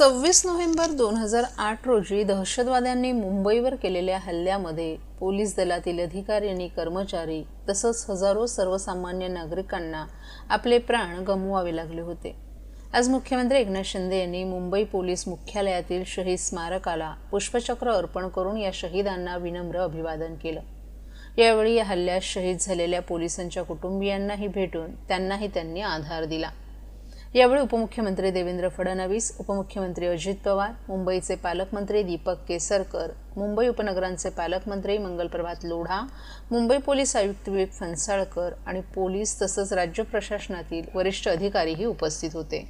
सव्वीस नोव्हेंबर दोन हजार आठ रोजी दहशतवाद्यांनी मुंबईवर केलेल्या हल्ल्यामध्ये पोलीस दलातील अधिकारी आणि कर्मचारी तसंच हजारो सर्वसामान्य नागरिकांना आपले प्राण गमवावे लागले होते. आज मुख्यमंत्री एकनाथ शिंदे यांनी मुंबई पोलीस मुख्यालयातील शहीद स्मारकाला पुष्पचक्र अर्पण करून या शहीदांना विनम्र अभिवादन केलं. यावेळी या हल्ल्यात शहीद झालेल्या पोलिसांच्या कुटुंबियांनाही भेटून त्यांनाही त्यांनी आधार दिला. यावेळी उपमुख्यमंत्री देवेंद्र फडणवीस उपमुख्यमंत्री अजित पवार मुंबईचे पालकमंत्री दीपक केसरकर मुंबई उपनगरांचे पालकमंत्री मंगलप्रभात लोढा मुंबई पोलीस आयुक्त विवेक फणसाळकर आणि पोलीस तसंच राज्य प्रशासनातील वरिष्ठ अधिकारीही उपस्थित होते.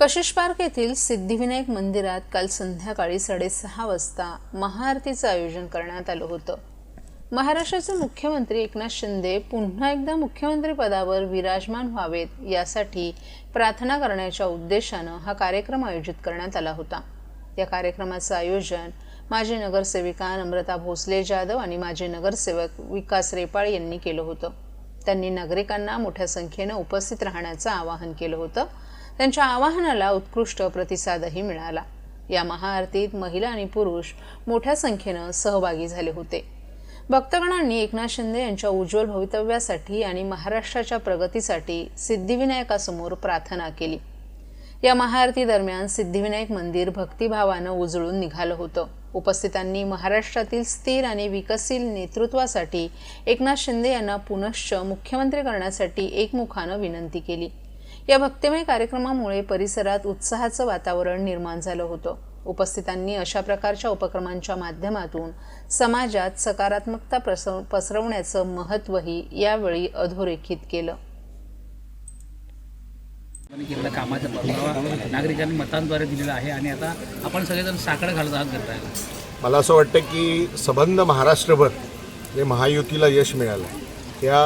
कशिश पार्क येथील सिद्धिविनायक मंदिरात काल संध्याकाळी साडेसहा वाजता महाआरतीचं आयोजन करण्यात आलं होतं. महाराष्ट्राचे मुख्यमंत्री एकनाथ शिंदे पुन्हा एकदा मुख्यमंत्रीपदावर विराजमान व्हावेत यासाठी प्रार्थना करण्याच्या उद्देशानं हा कार्यक्रम आयोजित करण्यात आला होता. या कार्यक्रमाचं आयोजन माजी नगरसेविका नम्रता भोसले जाधव आणि माजी नगरसेवक विकास रेपाळ यांनी केलं होतं. त्यांनी नागरिकांना मोठ्या संख्येनं उपस्थित राहण्याचं आवाहन केलं होतं. त्यांच्या आवाहनाला उत्कृष्ट प्रतिसादही मिळाला. या महाआरतीत महिला आणि पुरुष मोठ्या संख्येनं सहभागी झाले होते. भक्तगणांनी एकनाथ शिंदे यांच्या उज्ज्वल भवितव्यासाठी आणि महाराष्ट्राच्या प्रगतीसाठी सिद्धिविनायकासमोर प्रार्थना केली. या महाआरती दरम्यान सिद्धिविनायक मंदिर भक्तिभावानं उजळून निघालं होतं. उपस्थितांनी महाराष्ट्रातील स्थिर आणि विकसित नेतृत्वासाठी एकनाथ शिंदे यांना पुनश्च मुख्यमंत्री करण्यासाठी एकमुखानं विनंती केली. या भक्तिमय कार्यक्रमामुळे परिसरात उत्साहाचं वातावरण निर्माण झालं होतं. उपस्थितांनी अशा प्रकारच्या उपक्रमांच्या माध्यमातून समाजात सकारात्मकता प्रसव पसरवण्याचं महत्त्वही यावेळी अधोरेखित केलं. आपण केलेला कामाचा परतावा नागरिकांनी मतांद्वारे दिलेला आहे आणि आता आपण सगळेजण साकडं घालत आहात करतायला मला असं वाटतं की सबंध महाराष्ट्रभर जे महायुतीला यश मिळालं या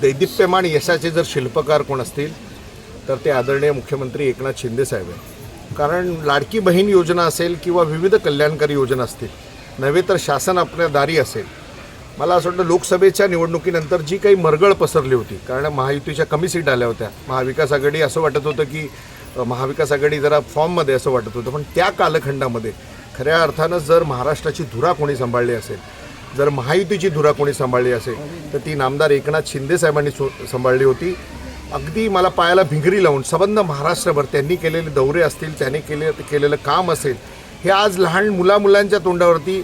दैदिप्यमान यशाचे जर शिल्पकार कोण असतील तर ते आदरणीय मुख्यमंत्री एकनाथ शिंदे साहेब आहे कारण लाडकी बहीण योजना असेल किंवा विविध कल्याणकारी योजना असतील नव्हे तर शासन आपल्या दारी असेल. मला असं वाटतं लोकसभेच्या निवडणुकीनंतर जी काही मरगळ पसरली होती कारण महायुतीच्या कमी सीट आल्या होत्या. महाविकास आघाडी असं वाटत होतं की महाविकास आघाडी जरा फॉर्ममध्ये असं वाटत होतं. पण त्या कालखंडामध्ये खऱ्या अर्थानं जर महाराष्ट्राची धुरा कोणी सांभाळली असेल जर महायुतीची धुरा कोणी सांभाळली असेल तर ती नामदार एकनाथ शिंदे साहेबांनी सांभाळली होती. अगदी मला पायाला भिंगरी लावून सबंध महाराष्ट्रभर त्यांनी केलेले दौरे असतील त्याने केले केलेलं काम असेल हे आज लहान मुलामुलांच्या तोंडावरती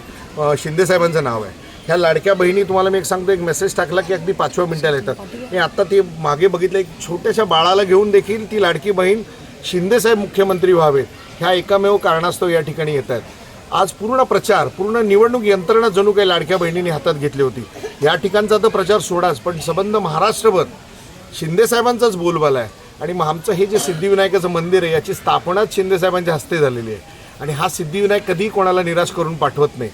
शिंदेसाहेबांचं नाव आहे. ह्या लाडक्या बहिणी तुम्हाला मी एक सांगतो एक मेसेज टाकला की अगदी पाचव्या मिनिटाला येतात. मी आत्ता ते मागे बघितलं एक छोट्याशा बाळाला घेऊन देखील ती लाडकी बहीण शिंदेसाहेब मुख्यमंत्री व्हावेत ह्या एकामेव कारणास्तव या ठिकाणी येत आहेत. आज पूर्ण प्रचार पूर्ण निवडणूक यंत्रणा जणू काही लाडक्या बहिणींनी हातात घेतली होती. या ठिकाणचा तर प्रचार सोडाच पण सबंध महाराष्ट्रभर शिंदेसाहेबांचाच बोलबाला आहे. आणि मग आमचं हे जे सिद्धिविनायकाचं मंदिर आहे याची स्थापनाच शिंदेसाहेबांच्या हस्ते झालेली आहे. आणि हा सिद्धिविनायक कधीही कोणाला निराश करून पाठवत नाही.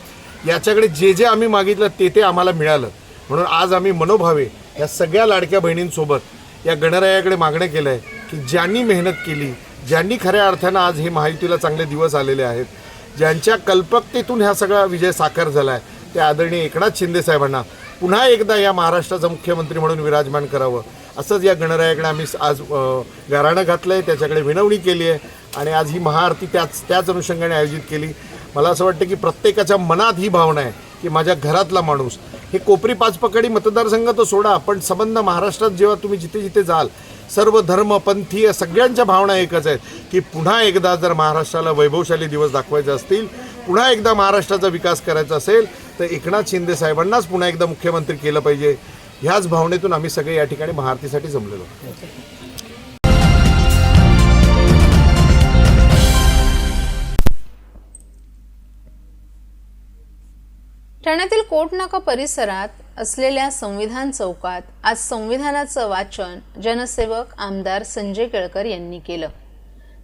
याच्याकडे जे जे आम्ही मागितलं ते ते आम्हाला मिळालं. म्हणून आज आम्ही मनोभावे या सगळ्या लाडक्या बहिणींसोबत या गणरायाकडे मागणं केलं आहे की ज्यांनी मेहनत केली ज्यांनी खऱ्या अर्थानं आज हे महायुतीला चांगले दिवस आलेले आहेत ज्यांच्या कल्पकतेतून हा सगळा विजय साकार झाला आहे त्या आदरणीय एकनाथ शिंदे साहेबांना पुन्हा एकदा या महाराष्ट्राचा मुख्यमंत्री म्हणून विराजमान करावं. असंच या गणरायाकडे आम्ही आज गाराणं घातलं आहे त्याच्याकडे विनवणी केली आहे आणि आज ही महाआरती त्याच त्याच अनुषंगाने आयोजित केली. मला असं वाटतं की प्रत्येकाच्या मनात ही भावना आहे की माझ्या घरातला माणूस हे कोपरी पाचपकडी मतदारसंघ तर सोडा पण संबंध महाराष्ट्रात जेव्हा तुम्ही जिथे जिथे जाल सर्व धर्म पंथीय सगळ्यांच्या भावना एकच आहेत की पुन्हा एकदा जर महाराष्ट्राला वैभवशाली दिवस दाखवायचे असतील पुन्हा एकदा महाराष्ट्राचा विकास करायचा असेल तर एकनाथ शिंदे साहेबांनाच पुन्हा एकदा मुख्यमंत्री केलं पाहिजे. ह्याच भावनेतून आम्ही सगळे या ठिकाणी महाआरतीसाठी जमलेलो. ठाण्यातील कोटनाका परिसरात असलेल्या संविधान चौकात आज संविधानाचं वाचन जनसेवक आमदार संजय केळकर यांनी केलं.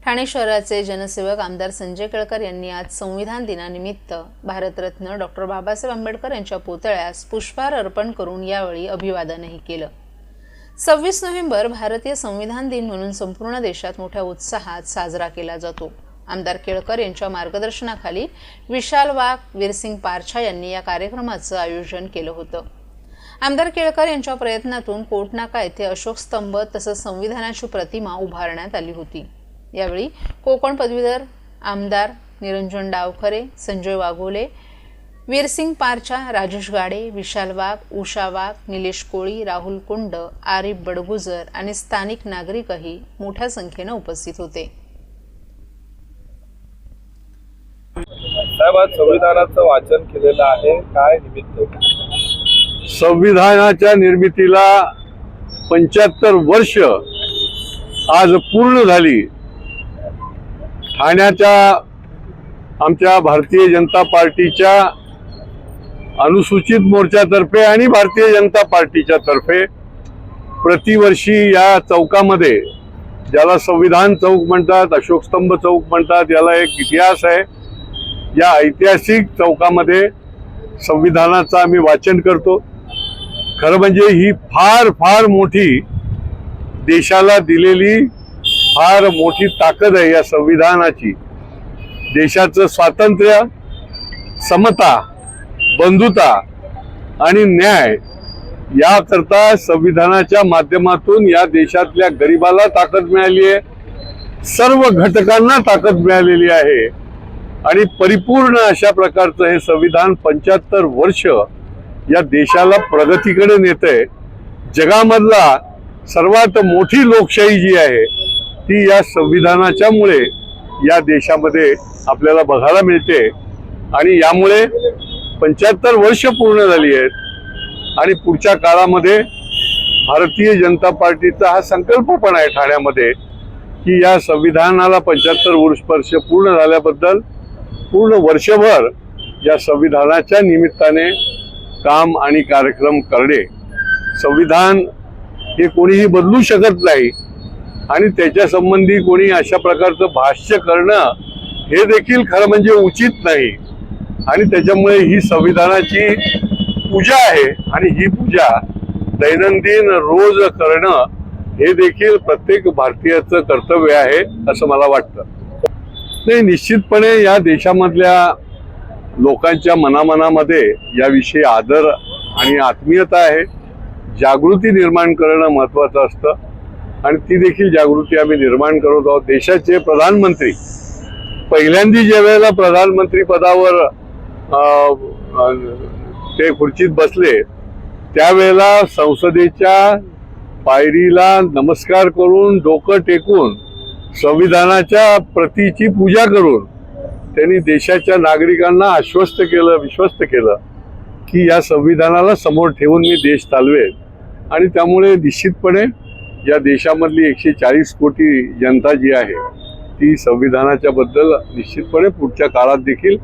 ठाणे शहराचे जनसेवक आमदार संजय केळकर यांनी आज संविधान दिनानिमित्त भारतरत्न डॉक्टर बाबासाहेब आंबेडकर यांच्या पुतळ्यास पुष्पहार अर्पण करून यावेळी अभिवादनही केलं. सव्वीस नोव्हेंबर भारतीय संविधान दिन म्हणून संपूर्ण देशात मोठ्या उत्साहात साजरा केला जातो. आमदार केळकर यांच्या मार्गदर्शनाखाली विशाल वाघ वीरसिंग पारछा यांनी या कार्यक्रमाचं आयोजन केलं होतं. आमदार केळकर यांच्या प्रयत्नातून कोटनाका येथे अशोक स्तंभ तसंच संविधानाची प्रतिमा उभारण्यात आली होती. यावेळी कोकण पदवीधर आमदार निरंजन डावखरे संजय वाघोले वीरसिंग पारच्या राजेश गाडे विशाल वाघ उषा वाघ निलेश कोळी राहुल कुंड आरिफ बडगुजर आणि स्थानिक नागरिकही मोठ्या संख्येनं उपस्थित होते. साहेब आज संविधानाचं वाचन केलेलं आहे. काय निमित्त? संविधानाच्या निर्मितीला पंच्याहत्तर वर्ष आज पूर्ण झाली. ठाण्याच्या आमच्या भारतीय जनता पार्टीच्या अनुसूचित मोर्चातर्फे आणि भारतीय जनता पार्टीच्या तर्फे प्रतिवर्षी या चौकामध्ये ज्याला संविधान चौक म्हणतात अशोकस्तंभ चौक म्हणतात याला एक इतिहास आहे. या ऐतिहासिक चौकामध्ये संविधानाचं आम्ही वाचन करतो. खरं म्हणजे ही फार फार मोठी देशाला दिलेली फार मोठी ताकद आहे या संविधानाची. देशाचं स्वातंत्र्य समता बंधुता आणि न्याय याकरता संविधानाच्या माध्यमातून या देशातल्या गरिबाला ताकद मिळाली आहे. सर्व घटकांना ताकद मिळालेली आहे. आणि परिपूर्ण अशा प्रकारचं हे संविधान पंच्याहत्तर वर्ष या देशाला प्रगतीकडे नेत आहे जगामधला सर्वात मोठी लोकशाही जी आहे ती या संविधानाच्यामुळे या देशामध्ये आपल्याला बघायला मिळते. आणि यामुळे पंच्याहत्तर वर्ष पूर्ण झाली आहेत. आणि पुढच्या काळामध्ये भारतीय जनता पार्टीचा हा संकल्प पण आहे ठाण्यामध्ये की या संविधानाला पंच्याहत्तर वर्ष पूर्ण झाल्याबद्दल पूर्ण वर्षभर या संविधानाच्या निमित्ताने काम आणि कार्यक्रम करणे. संविधान हे कोणीही बदलू शकत नाही. आणि त्याच्या संबंधी कोणी अशा प्रकारचं भाष्य करणं हे देखील खरं म्हणजे उचित नाही. आणि त्याच्यामुळे ही संविधानाची पूजा आहे आणि ही पूजा दैनंदिन रोज करणं हे देखील प्रत्येक भारतीयाचं कर्तव्य आहे असं मला वाटतं. नाही निश्चितपणे या देशामधल्या लोकांच्या मनामनामध्ये याविषयी आदर आणि आत्मीयता आहे. जागृती निर्माण करणं महत्वाचं असतं. आणि ती देखील जागृती आम्ही निर्माण करत आहोत. देशाचे प्रधानमंत्री पहिल्यांदी ज्या वेळेला प्रधानमंत्री पदावर ते खुर्चीत बसले त्यावेळेला संसदेच्या पायरीला नमस्कार करून डोकं टेकून संविधानाच्या प्रतीची पूजा करून त्यांनी देशाच्या नागरिकांना आश्वस्त केलं विश्वस्त केलं की या संविधानाला समोर ठेवून मी देश चालवेल. आणि त्यामुळे निश्चितपणे या देशामधली एकशे चाळीस कोटी जनता जी आहे ती संविधानाच्या बद्दल निश्चितपणे पुढच्या काळात देखील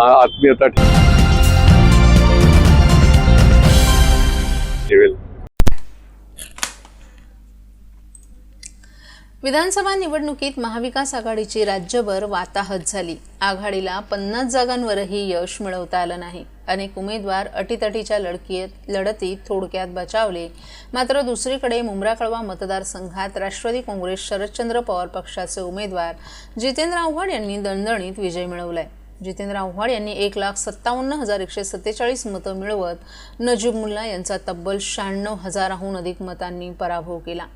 आत्मीयता ठेवेल. विधानसभा निवडणुकीत महाविकास आघाडीची राज्यभर वाताहत झाली. आघाडीला पन्नास जागांवरही यश मिळवता आलं नाही. अनेक उमेदवार अटीतटीच्या लढकीत लढतीत थोडक्यात बचावले. मात्र दुसरीकडे मुंब्रा कळवा मतदारसंघात राष्ट्रवादी काँग्रेस शरदचंद्र पवार पक्षाचे उमेदवार जितेंद्र आव्हाड यांनी दणदणीत विजय मिळवलाय. जितेंद्र आव्हाड यांनी एक लाख सत्तावन्न हजार एकशे सत्तेचाळीस मतं मिळवत नजीब मुल्ला यांचा तब्बल शहाण्णव हजाराहून अधिक मतांनी पराभव केला.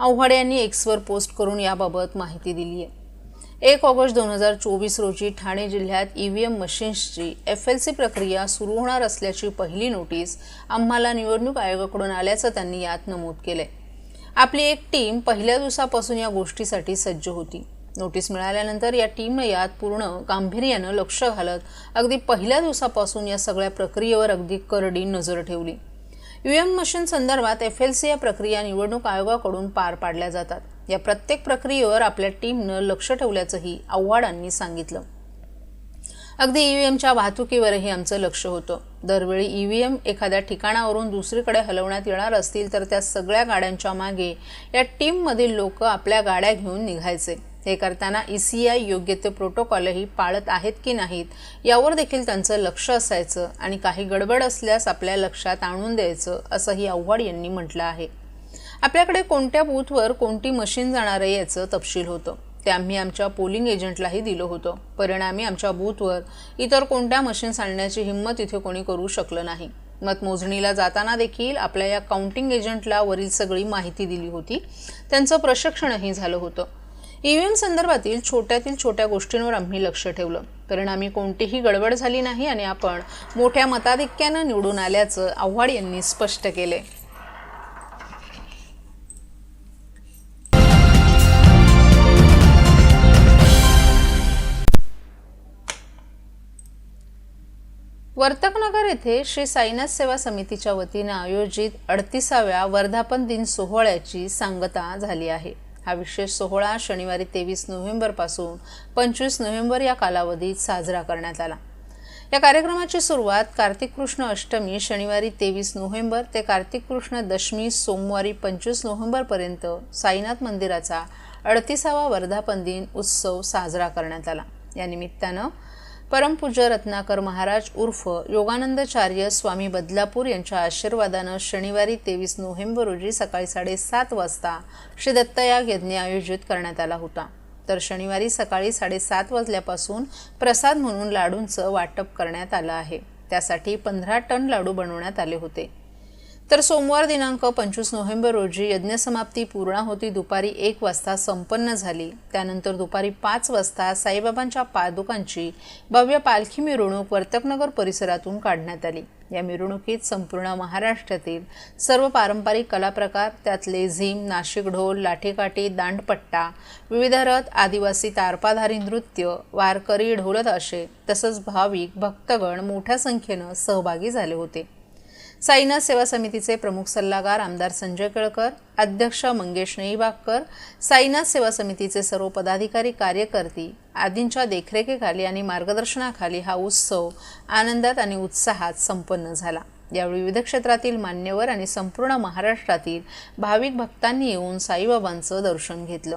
आव्हाड यांनी एक्सवर पोस्ट करून याबाबत माहिती दिली आहे एक ऑगस्ट दोन हजार चोवीस रोजी ठाणे जिल्ह्यात ई व्ही एम मशीन्सची एफ एल सी प्रक्रिया सुरू होणार असल्याची पहिली नोटीस आम्हाला निवडणूक आयोगाकडून आल्याचं त्यांनी यात नमूद केलंय. आपली एक टीम पहिल्या दिवसापासून या गोष्टीसाठी सज्ज होती. नोटीस मिळाल्यानंतर या टीमनं यात पूर्ण गांभीर्यानं लक्ष घालत अगदी पहिल्या दिवसापासून या सगळ्या प्रक्रियेवर अगदी करडी नजर ठेवली. ईव्हीएम मशीन संदर्भात एफ एल सी या प्रक्रिया निवडणूक आयोगाकडून पार पाडल्या जातात. या प्रत्येक प्रक्रियेवर आपल्या टीमनं लक्ष ठेवल्याचंही आव्हाडांनी सांगितलं. अगदी ईव्हीएमच्या वाहतुकीवरही आमचं लक्ष होतं. दरवेळी ईव्हीएम एखाद्या ठिकाणावरून दुसरीकडे हलवण्यात येणार असतील तर त्या सगळ्या गाड्यांच्या मागे या टीममधील लोक आपल्या गाड्या घेऊन निघायचे. हे करताना ई सी आय योग्य ते प्रोटोकॉलही पाळत आहेत की नाहीत यावर देखील त्यांचं लक्ष असायचं आणि काही गडबड असल्यास आपल्या लक्षात आणून द्यायचं असंही आव्हाड यांनी म्हटलं आहे. आपल्याकडे कोणत्या बूथवर कोणती मशीन जाणार आहे याचं तपशील होतं. ते आम्ही आमच्या पोलिंग एजंटलाही दिलं होतं. परिणामी आमच्या बूथवर इतर कोणत्या मशीन्स आणण्याची हिंमत इथे कोणी करू शकलं नाही. मतमोजणीला जाताना देखील आपल्या या काउंटिंग एजंटला वरील सगळी माहिती दिली होती. त्यांचं प्रशिक्षणही झालं होतं. ईव्हीएम संदर्भातील छोट्यातील छोट्या गोष्टींवर आम्ही लक्ष ठेवलं. परिणामी कोणतीही गडबड झाली नाही आणि आपण मोठ्या मताधिक्यानं निवडून आल्याचं आव्हाड यांनी स्पष्ट केले. वर्तकनगर येथे श्री साईनाथ सेवा समितीच्या वतीनं आयोजित अडतीसाव्या वर्धापन दिन सोहळ्याची सांगता झाली आहे. हा विशेष सोहळा शनिवारी तेवीस नोव्हेंबरपासून पंचवीस नोव्हेंबर या कालावधीत साजरा करण्यात आला. या कार्यक्रमाची सुरुवात कार्तिक कृष्ण अष्टमी शनिवारी तेवीस नोव्हेंबर ते कार्तिक कृष्ण दशमी सोमवारी पंचवीस नोव्हेंबरपर्यंत साईनाथ मंदिराचा अडतीसावा वर्धापन दिन उत्सव साजरा करण्यात आला. या निमित्तानं परमपूज्य रत्नाकर महाराज उर्फ योगानंदचार्य स्वामी बदलापूर यांच्या आशीर्वादानं शनिवारी तेवीस नोव्हेंबर रोजी सकाळी साडेसात वाजता श्री दत्तयाग यज्ञ आयोजित करण्यात आला होता. तर शनिवारी सकाळी साडेसात वाजल्यापासून प्रसाद म्हणून लाडूंचं वाटप करण्यात आलं आहे. त्यासाठी पंधरा टन लाडू बनवण्यात आले होते. तर सोमवार दिनांक पंचवीस नोव्हेंबर रोजी यज्ञसमाप्ती पूर्णाहुती दुपारी एक वाजता संपन्न झाली. त्यानंतर दुपारी पाच वाजता साईबाबांच्या पादुकांची भव्य पालखी मिरवणूक वर्तकनगर परिसरातून काढण्यात आली. या मिरवणुकीत संपूर्ण महाराष्ट्रातील सर्व पारंपरिक कलाप्रकार त्यातले झीम नाशिक ढोल लाठीकाठी दांडपट्टा विविध रथ आदिवासी तारपाधारी नृत्य वारकरी ढोलत असे तसंच भाविक भक्तगण मोठ्या संख्येनं सहभागी झाले होते. साईनाथ सेवा समितीचे प्रमुख सल्लागार आमदार संजय केळकर अध्यक्ष मंगेश नेईबागकर साईनाथ सेवा समितीचे सर्व पदाधिकारी कार्यकर्ती आदींच्या देखरेखीखाली आणि मार्गदर्शनाखाली हा उत्सव आनंदात आणि उत्साहात संपन्न झाला. यावेळी विविध क्षेत्रातील मान्यवर आणि संपूर्ण महाराष्ट्रातील भाविक भक्तांनी येऊन साईबाबांचं दर्शन घेतलं.